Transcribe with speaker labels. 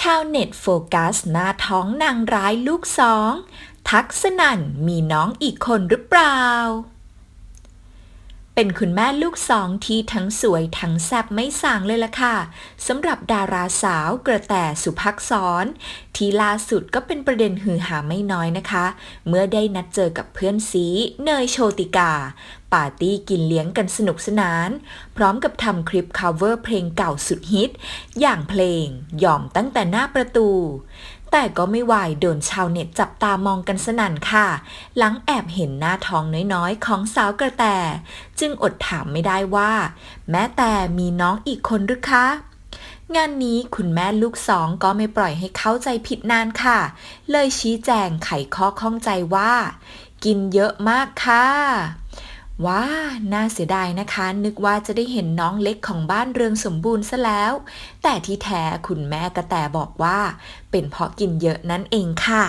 Speaker 1: ชาวเน็ตโฟกัสหน้าท้องนางร้ายลูกสอง ทักสนันมีน้องอีกคนหรือเปล่า เป็นคุณแม่ลูกสองที่ทั้งสวยทั้งแซ่บไม่สางเลยล่ะค่ะสำหรับดาราสาวกระแตสุภักษรที่ล่าสุดก็เป็นประเด็นฮือหาไม่น้อยนะคะ เมื่อได้นัดเจอกับเพื่อนซีเนยโชติกา ปาร์ตี้กินเลี้ยงกันสนุกสนาน พร้อมกับทำคลิป cover เพลงเก่าสุดฮิต อย่างเพลงยอมตั้งแต่หน้าประตู แต่ก็ไม่วายโดนชาวเน็ตจับตามองกันสนั่นค่ะ หลังแอบเห็นหน้าท้องน้อยๆ ของสาวกระแต จึงอดถามไม่ได้ว่า แม้แต่มีน้องอีกคนหรือคะงานนี้คุณแม่ลูกสองก็ไม่ปล่อยให้เข้าใจผิดนานค่ะ เลยชี้แจงไขข้อข้องใจว่า กินเยอะมากค่ะ ว้า น่าเสียดายนะคะ นึกว่าจะได้เห็นน้องเล็กของบ้านเรืองสมบูรณ์ซะแล้ว แต่ที่แท้คุณแม่กระแตบอกว่า เป็นเพราะกินเยอะนั่นเองค่ะ